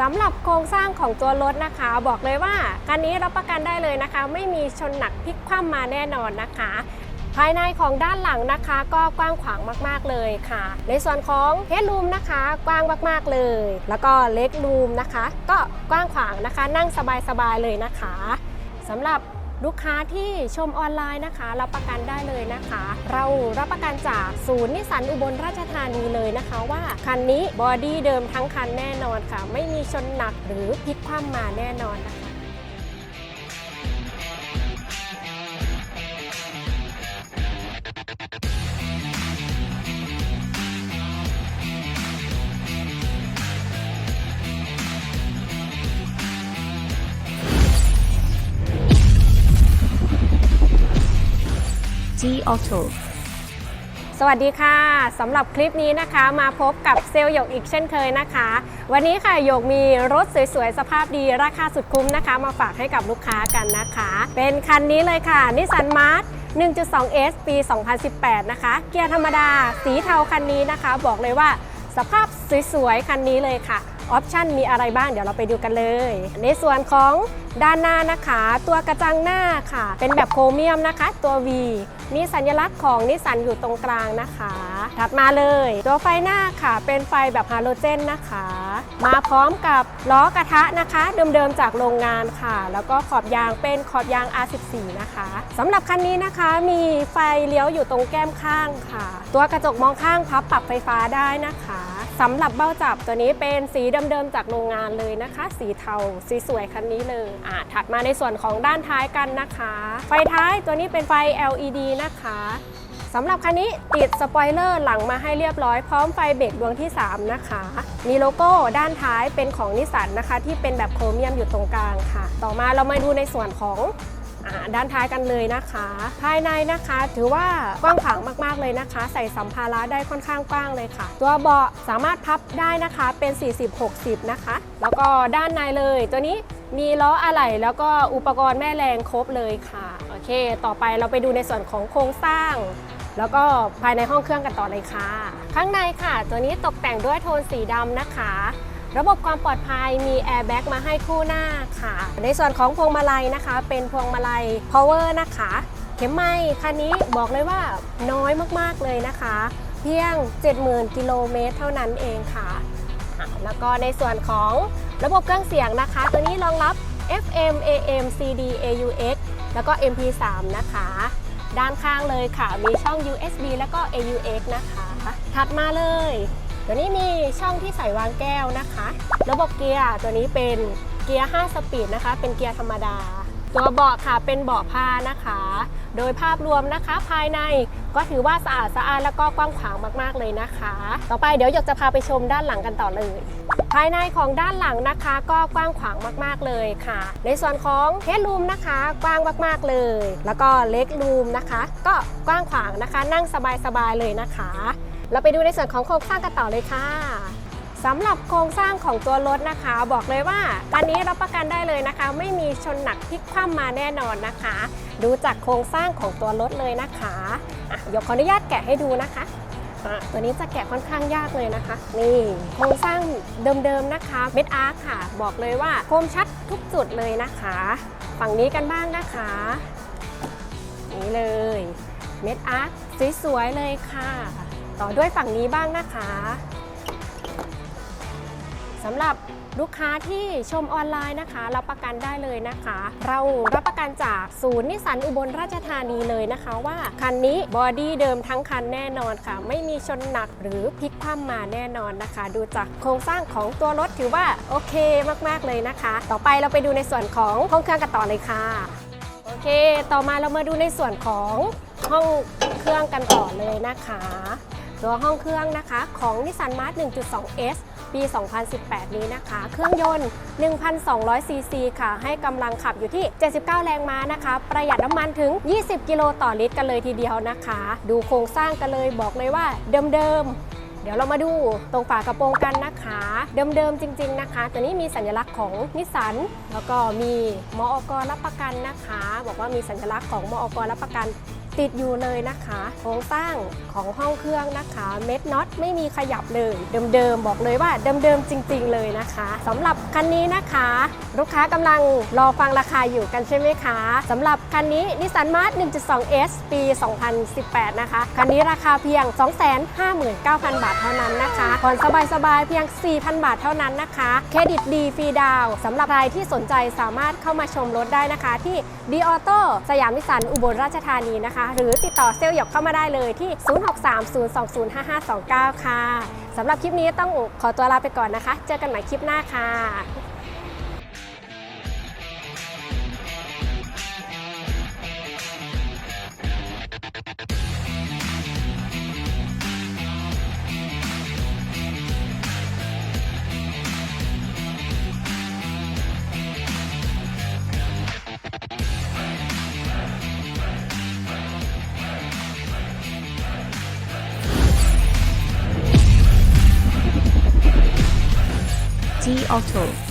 สำหรับโครงสร้างของตัวรถนะคะ บอกเลยว่าคันนี้รับประกันได้เลยนะคะ ไม่มีชนหนักพลิกคว่ำมาแน่นอนนะคะ ภายในของด้านหลังนะคะ ก็กว้างขวางมากๆเลยค่ะ ในส่วนของเฮดรูมนะคะ กว้างมากๆเลย แล้วก็เล็กรูมนะคะ ก็กว้างขวางนะคะ นั่งสบายๆเลยนะคะสำหรับ ลูกค้าที่ชมออนไลน์นะคะ รับประกันได้เลยนะคะ เรารับประกันจากศูนย์นิสันอุบลราชธานีเลยนะคะว่าคันนี้บอดี้เดิมทั้งคันแน่นอนค่ะ ไม่มีชนหนักหรือพลิกคว่ำมาแน่นอนนะคะ G Auto สวัสดีค่ะสำหรับคลิปนี้นะคะ มาพบกับเซลล์หยกอีกเช่นเคยนะคะ วันนี้ค่ะหยกมีรถสวยๆ สภาพดีราคาสุดคุ้มนะคะ มาฝากให้กับลูกค้ากันนะคะ เป็นคันนี้เลยค่ะนิสสันมาร์ท 1.2S ปี 2018 นะคะ เกียร์ธรรมดาสีเทาคันนี้นะคะ บอกเลยว่าสภาพสวยๆ คันนี้เลยค่ะ ออปชันมีอะไรบ้างเดี๋ยวเราไปดูกันเลย ในส่วนของด้านหน้านะคะ ตัวกระจังหน้าค่ะ เป็นแบบโครเมียมนะคะ ตัว V มีสัญลักษณ์ของนิสสันอยู่ตรงกลางนะคะ ถัดมาเลย ตัวไฟหน้าค่ะ เป็นไฟแบบฮาโลเจนนะคะ มาพร้อมกับล้อกระทะนะคะ เดิมๆจากโรงงานค่ะ แล้วก็ขอบยางเป็นขอบยาง R14 นะคะสำหรับคันนี้นะคะมีไฟเลี้ยวอยู่ตรงแก้มข้างค่ะ ตัวกระจกมองข้างพับปรับไฟฟ้าได้นะคะสำหรับเบ้าจับตัวนี้เป็นสีเดิเดิมๆจากโรงงานเลยนะคะ สีเทาสีสวยคันนี้เลยอะถัดมาในส่วนของด้านท้ายกันนะคะ ไฟท้ายตัวนี้เป็นไฟ LED นะคะสำหรับคันนี้ติดสปอยเลอร์หลังมาให้เรียบร้อยพร้อมไฟเบรกดวงที่ 3 นะคะ มีโลโก้ด้านท้ายเป็นของนิสสันนะคะ ที่เป็นแบบโครเมียมอยู่ตรงกลางค่ะ ต่อมาเรามาดูในส่วนของ อ่าด้านท้ายกันเลยนะคะ ภายในนะคะถือว่ากว้างขวางมากๆเลยนะคะ ใส่สัมภาระได้ค่อนข้างกว้างเลยค่ะ ตัวเบาะสามารถพับได้นะคะเป็น 40-60 นะคะ แล้วก็ด้านในเลยตัวนี้มีล้ออะไหล่แล้วก็อุปกรณ์แม่แรงครบเลยค่ะ โอเค ต่อไปเราไปดูในส่วนของโครงสร้าง แล้วก็ภายในห้องเครื่องกันต่อเลยค่ะ ข้างในค่ะ ตัวนี้ตกแต่งด้วยโทนสีดำนะคะ ระบบความปลอดภัยมีแอร์แบ็กมาให้คู่หน้าค่ะ ในส่วนของพวงมาลัยนะคะ เป็นพวงมาลัย power นะคะ เข็มไม้คันนี้บอกเลยว่าน้อยมากๆเลยนะคะ เพียง 70,000 กิโลเมตรเท่านั้นเองค่ะ แล้วก็ในส่วนของระบบเครื่องเสียงนะคะ ตัวนี้รองรับ FM AM CD AUX แล้วก็ MP3 นะคะ ด้านข้างเลยค่ะ มีช่อง USB แล้วก็ AUX นะคะ ถัดมาเลย ตัวนี้มีช่องที่ใส่วางแก้วนะคะ ระบบเกียร์ตัวนี้เป็นเกียร์ 5 สปีดนะคะ เป็นเกียร์ธรรมดา ตัวเบาะค่ะเป็นเบาะผ้านะคะ โดยภาพรวมนะคะภายในก็ถือว่าสะอาดสะอาดแล้วก็กว้างขวางมากๆเลยนะคะ ต่อไปเดี๋ยวหยกจะพาไปชมด้านหลังกันต่อเลย ภายในของด้านหลังนะคะก็กว้างขวางมากๆเลยค่ะ ในส่วนของเฮดรูมนะคะกว้างมากๆเลย แล้วก็เล็กรูมนะคะ ก็กว้างขวางนะคะ นั่งสบายๆเลยนะคะ เราไปดูในส่วนของโครงสร้างกันต่อเลยค่ะสำหรับโครงสร้างของตัวรถนะคะ บอกเลยว่าการนี้รับประกันได้เลยนะคะ ไม่มีชนหนักพลิกคว่ำมาแน่นอนนะคะ ดูจากโครงสร้างของตัวรถเลยนะคะอะยวขออนุญาตแกะให้ดูนะคะอะตัวนี้จะแกะค่อนข้างยากเลยนะคะ นี่โครงสร้างเดิมๆนะคะเม็ดอาร์คค่ะ บอกเลยว่าคมชัดทุกจุดเลยนะคะ ฝั่งนี้กันบ้างนะคะ นี่เลยเม็ดอาร์คสวยๆเลยค่ะ ต่อด้วยฝั่งนี้บ้างนะคะสำหรับลูกค้าที่ชมออนไลน์นะคะรับประกันได้เลยนะคะ เรารับประกันจากศูนย์นิสสันอุบลราชธานีเลยนะคะว่าคันนี้บอดี้เดิมทั้งคันแน่นอนค่ะ ไม่มีชนหนักหรือพลิกคว่ำมาแน่นอนนะคะ ดูจากโครงสร้างของตัวรถถือว่าโอเคมากๆเลยนะคะ ต่อไปเราไปดูในส่วนของห้องเครื่องกันต่อเลยค่ะโอเค ต่อมาเรามาดูในส่วนของห้องเครื่องกันต่อเลยนะคะ ตัวห้องเครื่องนะคะของ Nissan March 1.2S ปี 2018 นี้นะคะ เครื่องยนต์ 1,200 ซีซีค่ะ ให้กำลังขับอยู่ที่ 79 แรงม้านะคะ ประหยัดน้ำมันถึง 20 กิโลต่อลิตรกันเลยทีเดียวนะคะ ดูโครงสร้างกันเลยบอกเลยว่าเดิมๆเดี๋ยวเรามาดูตรงฝากระโปรงกันนะคะ เดิมๆจริง ๆนะคะ ตัวนี้มีสัญลักษณ์ของนิสสันแล้วก็มีมอกรับประกันนะคะ บอกว่ามีสัญลักษณ์ของมอกรับประกัน ติดอยู่เลยนะคะโครงสร้างของห้องเครื่องนะคะ เม็ดน็อตไม่มีขยับเลยเดิมๆบอกเลยว่าเดิมๆจริง ๆ เลยนะคะสำหรับคันนี้นะคะ ลูกค้ากำลังรอฟังราคาอยู่กันใช่ไหมคะสำหรับคันนี้นิสสันมาร์ 1.2S ปี 2018 นะคะ คันนี้ราคาเพียง 259,000 บาทเท่านั้นนะคะผ่อนสบายๆเพียง 4,000 บาทเท่านั้นนะคะเครดิตดีฟรีดาวสำหรับใครที่สนใจสามารถเข้ามาชมรถได้นะคะ ที่ดีออโต้สยามนิสสันอุบลราชธานีนะคะหรือติดต่อเซลล์หยกเข้ามาได้เลยที่ 0630205529 ค่ะสำหรับคลิปนี้ต้องขอตัวลาไปก่อนนะคะ เจอกันใหม่คลิปหน้าค่ะ G Auto